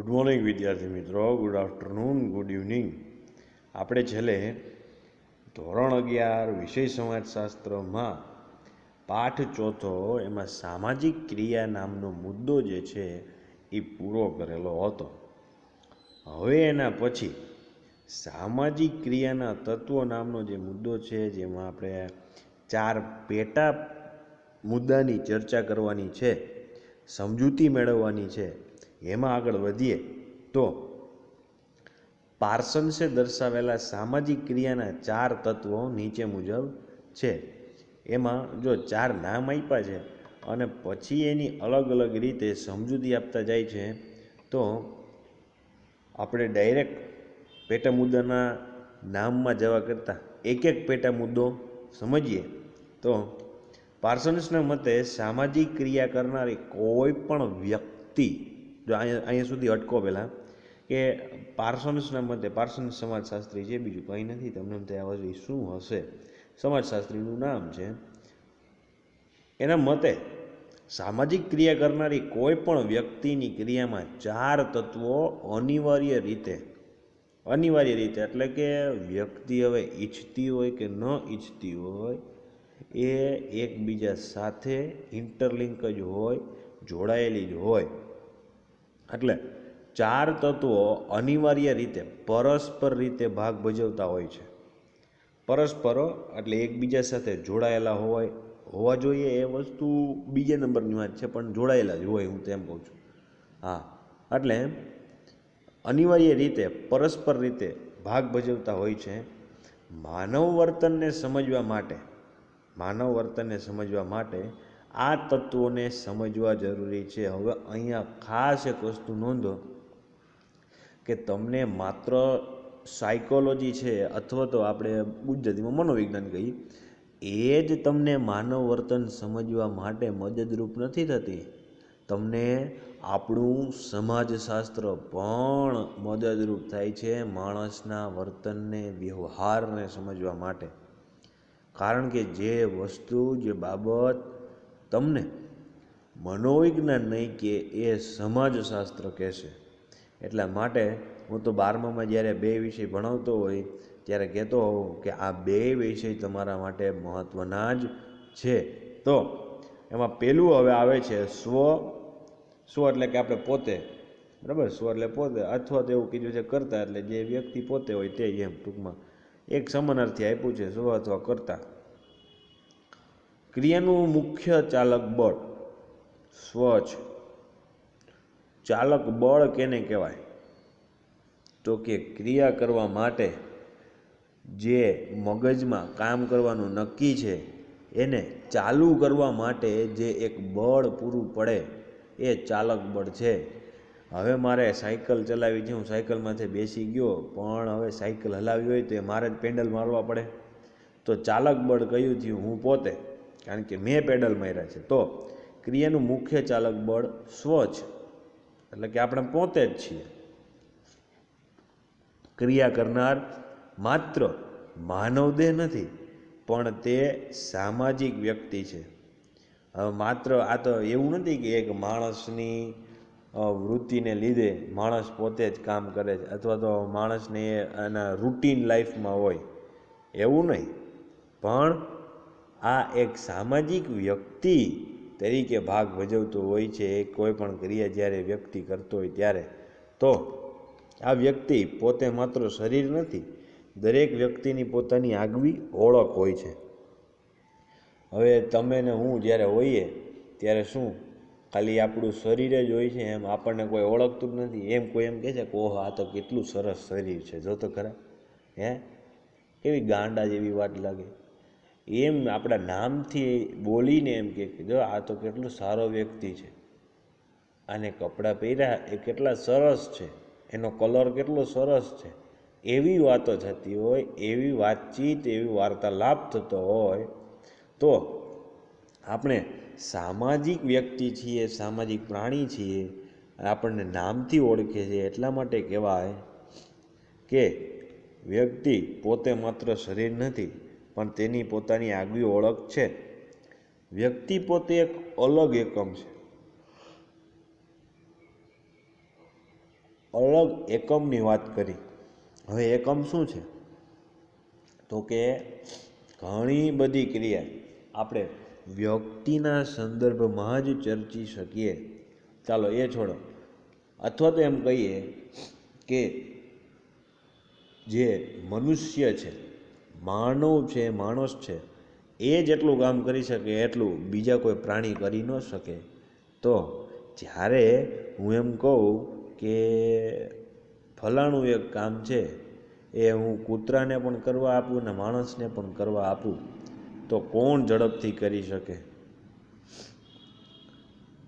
Good morning વિદ્યાર્થી મિત્રો. Good afternoon good evening આપણે છેલ્લે ધોરણ અગિયાર વિષય સમાજશાસ્ત્રમાં પાઠ ચોથો, એમાં સામાજિક ક્રિયા નામનો મુદ્દો જે છે એ પૂરો કરેલો હતો. હવે એના પછી સામાજિક ક્રિયાના તત્વો નામનો જે મુદ્દો છે, જેમાં આપણે ચાર પેટા મુદ્દાની ચર્ચા કરવાની છે, સમજૂતી મેળવવાની છે એમાં આગળ વધીએ તો પાર્સન્સે દર્શાવેલા સામાજિક ક્રિયાના ચાર તત્વો નીચે મુજબ છે. એમાં જો ચાર નામ આપ્યા છે અને પછી એની અલગ અલગ રીતે સમજૂતી આપતા જાય છે, તો આપણે ડાયરેક્ટ પેટા મુદ્દાના નામમાં જવા કરતાં એક એક પેટા મુદ્દો સમજીએ. તો પાર્સન્સના મતે સામાજિક ક્રિયા કરનારી કોઈ પણ વ્યક્તિ જો અહીંયા સુધી અટકો પહેલાં કે પાર્સન્સના મતે પાર્સન્સ સમાજશાસ્ત્રી છે, બીજું કંઈ નથી, તમને એમ થાય આ શું હશે? સમાજશાસ્ત્રીનું નામ છે. એના મતે, સામાજિક ક્રિયા કરનારી કોઈ પણ વ્યક્તિની ક્રિયામાં ચાર તત્વો અનિવાર્ય રીતે અનિવાર્ય રીતે એટલે કે વ્યક્તિ હવે ઈચ્છતી હોય કે ન ઈચ્છતી હોય, એ એકબીજા સાથે ઇન્ટરલિંક જ હોય, જોડાયેલી જ હોય. એટલે ચાર તત્વો અનિવાર્ય રીતે, પરસ્પર રીતે ભાગ ભજવતા હોય છે. પરસ્પરો એટલે એકબીજા સાથે જોડાયેલા હોય, હોવા જોઈએ એ વસ્તુ બીજા નંબરની વાત છે, પણ જોડાયેલા જ હોય હું તેમ કહું છું. હા, એટલે અનિવાર્ય રીતે, પરસ્પર રીતે ભાગ ભજવતા હોય છે. માનવ વર્તનને સમજવા માટે, માનવ વર્તનને સમજવા માટે આ તત્વોને સમજવા જરૂરી છે. હવે અહીંયા ખાસ એક વસ્તુ નોંધો કે તમને માત્ર સાયકોલોજી છે અથવા તો આપણે ગુજરાતીમાં મનોવિજ્ઞાન કહીએ, એ જ તમને માનવ વર્તન સમજવા માટે મદદરૂપ નથી થતી. તમને આપણું સમાજશાસ્ત્ર પણ મદદરૂપ થાય છે માણસના વર્તનને, વ્યવહારને સમજવા માટે. કારણ કે જે વસ્તુ, જે બાબત તમને મનોવિજ્ઞાન નહીં કે એ સમાજશાસ્ત્ર કહેશે. એટલા માટે હું તો બારમામાં જ્યારે બે વિષય ભણાવતો હોય, ત્યારે કહેતો હોઉં કે આ બે વિષય તમારા માટે મહત્ત્વના જ છે. તો એમાં પહેલું હવે આવે છે સ્વ સ્વ એટલે કે આપણે પોતે, બરાબર? સ્વ એટલે પોતે, અથવા તો એવું કીધું છે કરતા એટલે જે વ્યક્તિ પોતે હોય તે એમ ટૂંકમાં. એક સમાનાર્થી આપ્યું છે સ્વ અથવા કરતા. ક્રિયાનું મુખ્ય ચાલક બળ. સ્વ છે ચાલક બળ કેને કહેવાય? તો કે ક્રિયા કરવા માટે જે મગજમાં કામ કરવાનું નક્કી છે, એને ચાલુ કરવા માટે જે એક બળ પૂરું પડે, એ ચાલક બળ છે. હવે મારે સાયકલ ચલાવી છે, હું સાયકલમાંથી બેસી ગયો, પણ હવે સાયકલ હલાવી હોય તો એ મારે જ પેન્ડલ મારવા પડે. તો ચાલક બળ કયું થયું? હું પોતે. કારણ કે મેં પેડલ માર્યા છે. તો ક્રિયાનું મુખ્ય ચાલક બળ સ્વ છે. એટલે કે આપણે પોતે જ છીએ. ક્રિયા કરનાર માત્ર માનવ દેહ નથી, પણ તે સામાજિક વ્યક્તિ છે. હવે માત્ર આ તો એવું નથી કે એક માણસની વૃત્તિને લીધે માણસ પોતે જ કામ કરે છે, અથવા તો માણસને એના રૂટીન લાઈફમાં હોય. એવું નહીં. પણ આ એક સામાજિક વ્યક્તિ તરીકે ભાગ ભજવતો હોય છે કોઈ પણ ક્રિયા જ્યારે વ્યક્તિ કરતો હોય ત્યારે, તો આ વ્યક્તિ પોતે માત્ર શરીર નથી, દરેક વ્યક્તિની પોતાની આગવી ઓળખ હોય છે. હવે તમે ને હું જ્યારે હોઈએ, ત્યારે શું? ખાલી આપણું શરીર જ હોય છે, એમ આપણને કોઈ ઓળખતું જ નથી, એમ કોઈ એમ કહે છે કે, ઓહો, આ તો કેટલું સરસ શરીર છે. જો તો ખરા, હે? કેવી ગાંડા જેવી વાત લાગે. એમ આપણા નામથી બોલીને એમ કે જો આ તો કેટલો સારો વ્યક્તિ છે. આને કપડાં પહેર્યા એ કેટલા સરસ છે. એનો કલર કેટલો સરસ છે. એવી વાતો થતી હોય, એવી વાતચીત, એવી વાર્તાલાપ થતો હોય, તો આપણે સામાજિક વ્યક્તિ છીએ, સામાજિક પ્રાણી છીએ, આપણને નામથી ઓળખે છે એટલા માટે કહેવાય કે વ્યક્તિ પોતે માત્ર શરીર નથી પણ તેની પોતાની આગવી ઓળખ છે. વ્યક્તિ પોતે એક અલગ એકમ છે. અલગ એકમની વાત કરી. હવે એકમ શું છે? તો કે ઘણી બધી ક્રિયા આપણે વ્યક્તિના સંદર્ભમાં જ ચર્ચી શકીએ. ચાલો એ છોડો. અથવા તો એમ કહીએ કે જે મનુષ્ય છે માનવ છે, માણસ છે, એ જેટલું કામ કરી શકે, એટલું બીજા કોઈ પ્રાણી કરી ન શકે. તો જ્યારે હું એમ કહું કે ફલાણું એક કામ છે, એ હું કૂતરાને પણ કરવા આપું ને માણસને પણ કરવા આપું, તો કોણ ઝડપથી કરી શકે?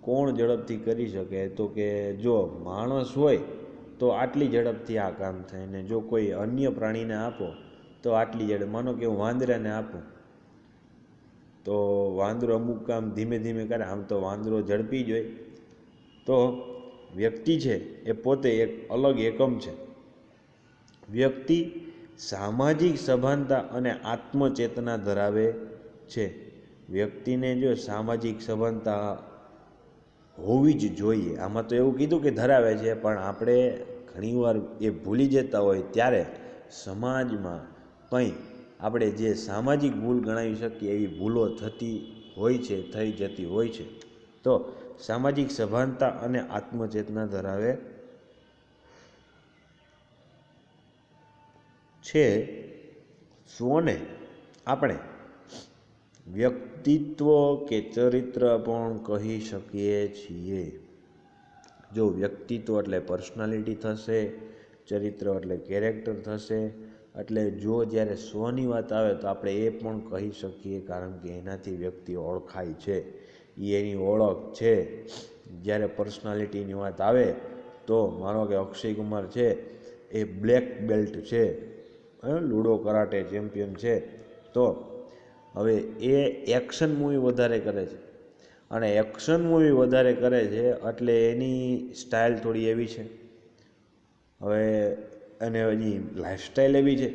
કોણ ઝડપથી કરી શકે? તો કે જો માણસ હોય, તો આટલી ઝડપથી આ કામ થાય ને જો કોઈ અન્ય પ્રાણીને આપો તો આટલી જડે. માનો કે હું વાંદરાને આપું, તો વાંદરો અમુક કામ ધીમે ધીમે કરે. આમ તો વાંદરો ઝડપી જ હોય. તો વ્યક્તિ છે એ પોતે એક અલગ એકમ છે. વ્યક્તિ સામાજિક સભાનતા અને આત્મચેતના ધરાવે છે. વ્યક્તિને જો સામાજિક સભાનતા હોવી જ જોઈએ. આમાં તો એવું કીધું કે ધરાવે છે, પણ આપણે ઘણીવાર એ ભૂલી જતા હોય ત્યારે સમાજમાં કંઈ આપણે જે સામાજિક ભૂલ ગણાવી શકીએ એવી ભૂલો થતી હોય છે, થઈ જતી હોય છે, તો સામાજિક સભાનતા અને આત્મચેતના ધરાવે છે. સ્વને આપણે વ્યક્તિત્વ કે ચરિત્ર પણ કહી શકીએ છીએ. જો વ્યક્તિત્વ એટલે પર્સનાલિટી થશે, ચરિત્ર એટલે કેરેક્ટર થશે એટલે જો જ્યારે સ્વની વાત આવે તો આપણે એ પણ કહી શકીએ, કારણ કે એનાથી વ્યક્તિ ઓળખાય છે. એ એની ઓળખ છે. જ્યારે પર્સનાલિટીની વાત આવે તો માનો કે અક્ષય કુમાર છે, એ બ્લેક બેલ્ટ છે લૂડો કરાટે ચેમ્પિયન છે. તો હવે એ એક્શન મૂવી વધારે કરે છે. અને એક્શન મૂવી વધારે કરે છે એટલે એની સ્ટાઇલ થોડી એવી છે. હવે અને એની લાઈફસ્ટાઈલ એવી છે.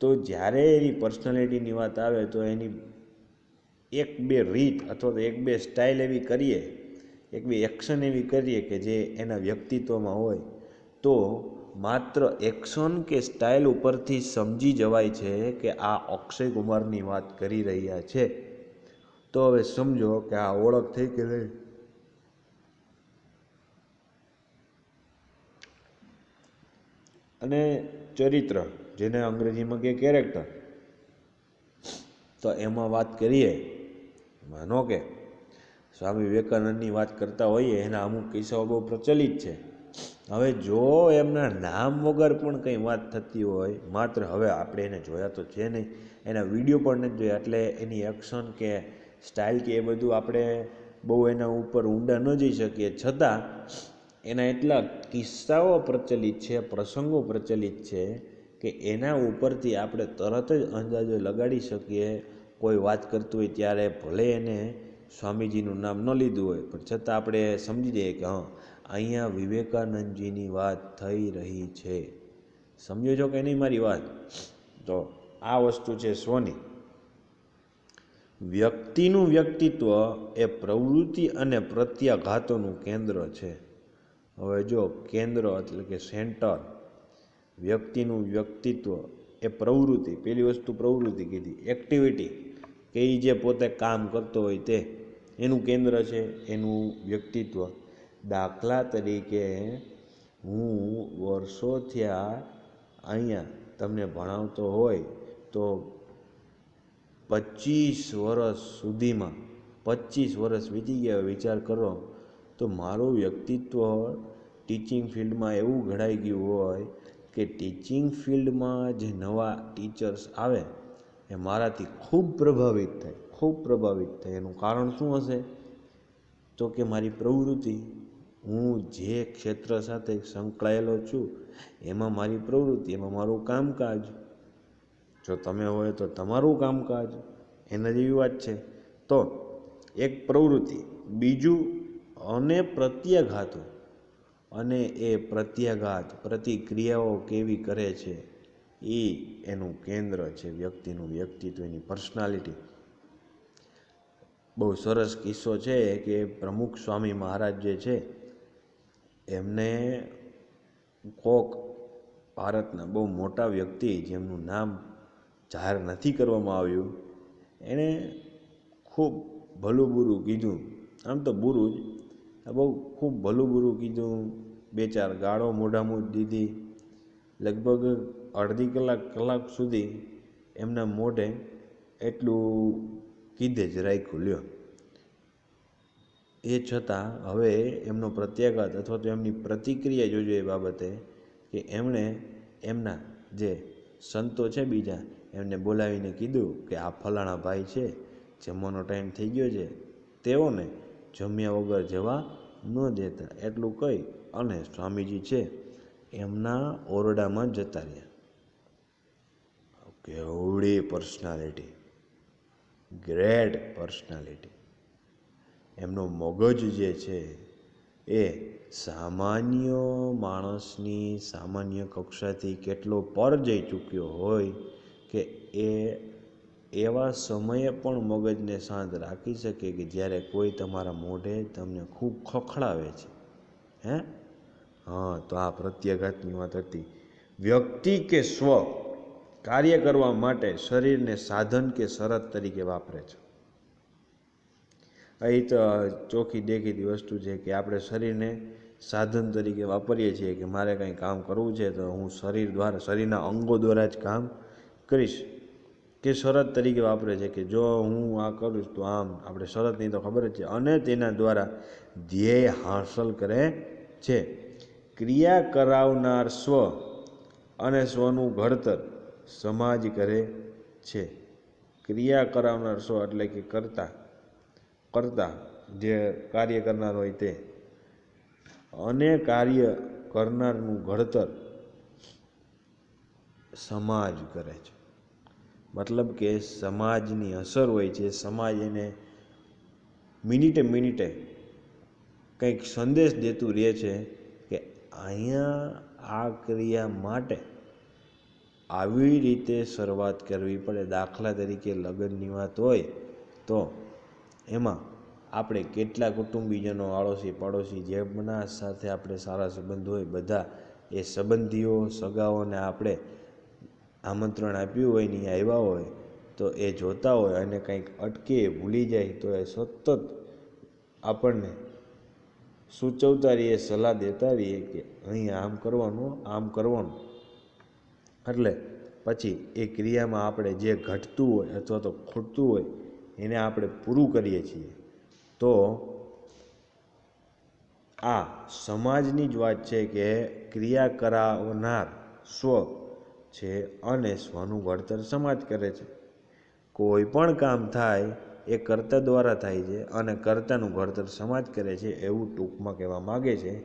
તો જ્યારે એની પર્સનાલિટીની વાત આવે તો એની એક બે રીત અથવા તો એક બે સ્ટાઇલ એવી કરીએ, એક બે એક્શન એવી કરીએ કે જે એના વ્યક્તિત્વમાં હોય, તો માત્ર એક્શન કે સ્ટાઇલ ઉપરથી સમજી જવાય છે કે આ અક્ષય કુમારની વાત કરી રહ્યા છે. તો હવે સમજો કે આ ઓળખ થઈ કે નહીં. અને ચરિત્ર, જેને અંગ્રેજીમાં કે કેરેક્ટર તો એમાં વાત કરીએ માનો કે સ્વામી વિવેકાનંદની વાત કરતા હોઈએ, એના અમુક કિસ્સાઓ બહુ પ્રચલિત છે. હવે જો એમના નામ વગર પણ કંઈ વાત થતી હોય, માત્ર હવે આપણે એને જોયા તો છે નહીં, એના વીડિયો પણ નથી જોયા, એટલે એની એક્શન કે સ્ટાઇલ કે એ બધું આપણે બહુ એના ઉપર ઊંડા ન જઈ શકીએ. છતાં એના એટલા કિસ્સાઓ પ્રચલિત છે, પ્રસંગો પ્રચલિત છે કે એના ઉપરથી આપણે તરત જ અંદાજો લગાડી શકીએ. કોઈ વાત કરતું હોય ત્યારે ભલે એને સ્વામીજીનું નામ ન લીધું હોય, પણ છતાં આપણે સમજી જઈએ કે હા, અહીંયા વિવેકાનંદજીની વાત થઈ રહી છે. સમજો છો કે નહીં મારી વાત? તો આ વસ્તુ છે સોની વ્યક્તિનું વ્યક્તિત્વ એ પ્રવૃત્તિ અને પ્રત્યાઘાતોનું કેન્દ્ર છે. હવે જો કેન્દ્ર એટલે કે સેન્ટર વ્યક્તિનું વ્યક્તિત્વ એ પ્રવૃત્તિ, પેલી વસ્તુ પ્રવૃત્તિ કીધી એક્ટિવિટી કે એ જે પોતે કામ કરતો હોય તે, એનું કેન્દ્ર છે, એનું વ્યક્તિત્વ. દાખલા તરીકે હું વર્ષો થયા અહીંયા તમને ભણાવતો હોય તો પચીસ વર્ષ સુધીમાં, પચીસ વર્ષ વીતી ગયા, વિચાર કરો, તો મારું વ્યક્તિત્વ ટીચિંગ ફિલ્ડમાં એવું ઘડાઈ ગયું હોય કે ટીચિંગ ફિલ્ડમાં જે નવા ટીચર્સ આવે, એ મારાથી ખૂબ પ્રભાવિત થાય, ખૂબ પ્રભાવિત થાય. એનું કારણ શું હશે? તો કે મારી પ્રવૃત્તિ, હું જે ક્ષેત્ર સાથે સંકળાયેલો છું, એમાં મારી પ્રવૃત્તિ, એમાં મારું કામકાજ. જો તમે હોય તો તમારું કામકાજ. એના જેવી વાત છે. તો એક પ્રવૃત્તિ. બીજું, અને પ્રત્યાઘાતો. અને એ પ્રત્યાઘાત, પ્રતિક્રિયાઓ કેવી કરે છે, એ એનું કેન્દ્ર છે વ્યક્તિનું વ્યક્તિત્વ, એની પર્સનાલિટી. બહુ સરસ કિસ્સો છે કે પ્રમુખ સ્વામી મહારાજ જે છે, એમને કોક ભારતના બહુ મોટા વ્યક્તિ જેમનું નામ જાહેર નથી કરવામાં આવ્યું, એણે ખૂબ ભલું બુરું કીધું. આમ તો બુરું જ બહુ ખૂબ ભલું બુરું કીધું. બે ચાર ગાળો મોઢામાં દીધી. લગભગ અડધી કલાક કલાક સુધી એમના મોઢે એટલું કીધે જ રાખ્યું, લ્યો. એ છતાં હવે એમનો પ્રત્યાઘાત અથવા તો એમની પ્રતિક્રિયા જોજો એ બાબતે કે એમણે એમના જે સંતો છે બીજા, એમને બોલાવીને કીધું કે આ ફલાણા ભાઈ છે, જમવાનો ટાઈમ થઈ ગયો છે. તેઓને જમ્યા વગર જવા ન દેતા. એટલું કહી અને સ્વામીજી છે, એમના ઓરડામાં જતા રહ્યા. કેવડી પર્સનાલિટી ગ્રેટ પર્સનાલિટી એમનો મગજ જે છે, એ સામાન્ય માણસની સામાન્ય કક્ષાથી કેટલો પર જઈ ચૂક્યો હોય કે એ એવા સમયે પણ મગજને શાંત રાખી શકે કે જ્યારે કોઈ તમારા મોઢે તમને ખૂબ ખખડાવે છે, હે? હા, તો આ પ્રત્યાઘાતની વાત હતી. વ્યક્તિ કે સ્વ કાર્ય કરવા માટે શરીરને સાધન કે શરત તરીકે વાપરે છે. અહીં તો ચોખ્ખી દેખીતી વસ્તુ છે કે આપણે શરીરને સાધન તરીકે વાપરીએ છીએ કે મારે કંઈ કામ કરવું છે તો હું શરીર દ્વારા, શરીરના અંગો દ્વારા જ કામ કરીશ. કે શરત તરીકે વાપરે છે કે જો હું આ કરું તો આમ, આપણે શરતની તો ખબર જ છે. અને તેના દ્વારા ધ્યેય હાંસલ કરે છે. ક્રિયા કરાવનાર સ્વ અને સ્વનું ઘડતર સમાજ કરે છે. ક્રિયા કરાવનાર સ્વ એટલે કે કરતા કરતા જે કાર્ય કરનાર હોય તે. અને કાર્ય કરનારનું ઘડતર સમાજ કરે છે. મતલબ કે સમાજની અસર હોય છે. સમાજ એને મિનિટે મિનિટે કંઈક સંદેશ દેતું રહે છે. અહીંયા આ ક્રિયા માટે આવી રીતે શરૂઆત કરવી પડે, દાખલા તરીકે લગ્નની વાત હોય તો એમાં આપણે કેટલા કુટુંબીજનો આડોશી પાડોશી જેમના સાથે આપણે સારા સંબંધ હોય, બધા એ સંબંધીઓ, સગાઓને આપણે આમંત્રણ આપ્યું હોય ને આવ્યા હોય તો એ જોતા હોય અને કંઈક અટકે, ભૂલી જાય તો એ સતત આપણને સૂચવતા રહીએ સલાહ દેતા રહીએ કે અહીં આમ કરવાનું આમ કરવાનું? એટલે પછી એ ક્રિયામાં આપણે જે ઘટતું હોય અથવા તો ખૂટતું હોય, એને આપણે પૂરું કરીએ છીએ. તો આ સમાજની જ વાત છે કે ક્રિયા કરાવનાર સ્વ છે અને સ્વનું ઘડતર સમાજ કરે છે. કોઈ પણ કામ થાય એ કર્તા દ્વારા થાય છે અને કર્તાનું ઘડતર સમાજ કરે છે એવું ટૂંકમાં કહેવા માગે છે.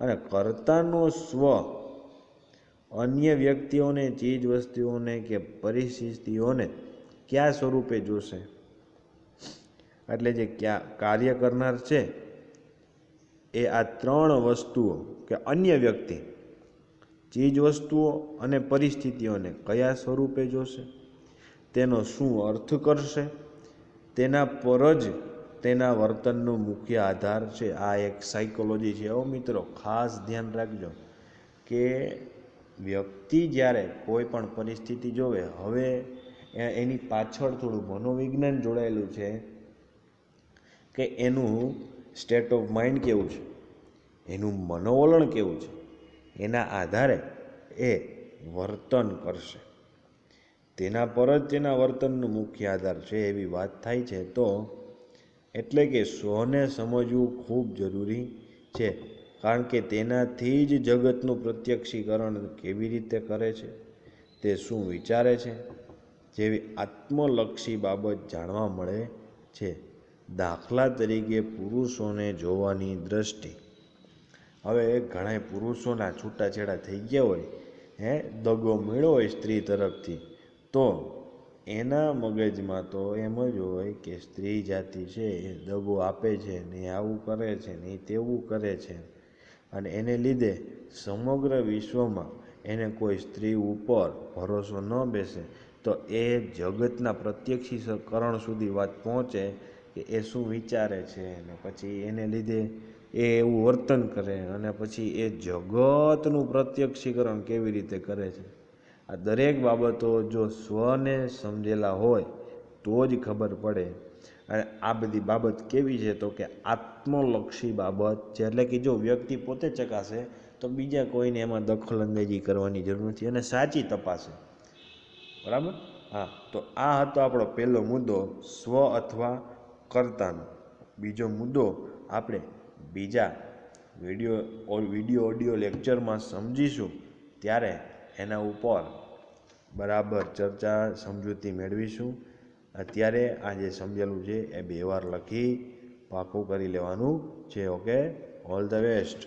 અને કર્તાનો સ્વ અન્ય વ્યક્તિઓને ચીજ વસ્તુઓને કે પરિસ્થિતિઓને કયા સ્વરૂપે જોશે? એટલે જે ક્યાં કાર્ય કરનાર છે, એ આ ત્રણ વસ્તુઓ કે અન્ય વ્યક્તિ ચીજ વસ્તુઓ અને પરિસ્થિતિઓને કયા સ્વરૂપે જોશે? તેનો શું અર્થ કરશે? તેના પર જ તેના વર્તનનો મુખ્ય આધાર છે. આ એક સાયકોલોજી છે. એવો મિત્રો, ખાસ ધ્યાન રાખજો કે વ્યક્તિ જ્યારે કોઈ પણ પરિસ્થિતિ જોવે, હવે એની પાછળ થોડું મનોવિજ્ઞાન જોડાયેલું છે કે એનું સ્ટેટ ઓફ માઇન્ડ કેવું છે? એનું મનોવલણ કેવું છે? એના આધારે એ વર્તન કરશે. તેના પર જ તેના વર્તનનું મુખ્ય આધાર છે એવી વાત થાય છે તો એટલે કે સ્વને સમજવું ખૂબ જરૂરી છે, કારણ કે તેનાથી જ જગતનું પ્રત્યક્ષીકરણ કેવી રીતે કરે છે, તે શું વિચારે છે, જેવી આત્મલક્ષી બાબત જાણવા મળે છે. દાખલા તરીકે પુરુષોને જોવાની દ્રષ્ટિ. હવે ઘણા પુરુષોના છૂટાછેડા થઈ ગયા હોય, હે? દગો મળ્યો હોય સ્ત્રી તરફથી. તો એના મગજમાં તો એમ જ હોય કે સ્ત્રી જાતિ છે, એ દગો આપે છે, ને આવું કરે છે, ને તેવું કરે છે. અને એને લીધે સમગ્ર વિશ્વમાં એને કોઈ સ્ત્રી ઉપર ભરોસો ન બેસે, તો એ જગતના પ્રત્યક્ષીકરણ સુધી વાત પહોંચે કે એ શું વિચારે છે ને પછી એને લીધે એ એવું વર્તન કરે અને પછી એ જગતનું પ્રત્યક્ષીકરણ કેવી રીતે કરે છે. આ દરેક બાબતો જો સ્વને સમજેલા હોય, તો જ ખબર પડે. અને આ બધી બાબત કેવી છે? તો કે આત્મલક્ષી બાબત છે. એટલે કે જો વ્યક્તિ પોતે ચકાસે, તો બીજા કોઈને એમાં દખલ અંદાજી કરવાની જરૂર નથી અને સાચી તપાસે. બરાબર? હા. તો આ હતો આપણો પહેલો મુદ્દો, સ્વ અથવા કર્તાનો. બીજો મુદ્દો આપણે બીજા વીડિયો વીડિયો ઓડિયો લેક્ચરમાં સમજીશું. ત્યારે એના ઉપર બરાબર ચર્ચા સમજૂતી મેળવીશું. અત્યારે આ જે સમજેલું છે એ બે વાર લખી પાકું કરી લેવાનું છે ઓકે ઓલ ધ બેસ્ટ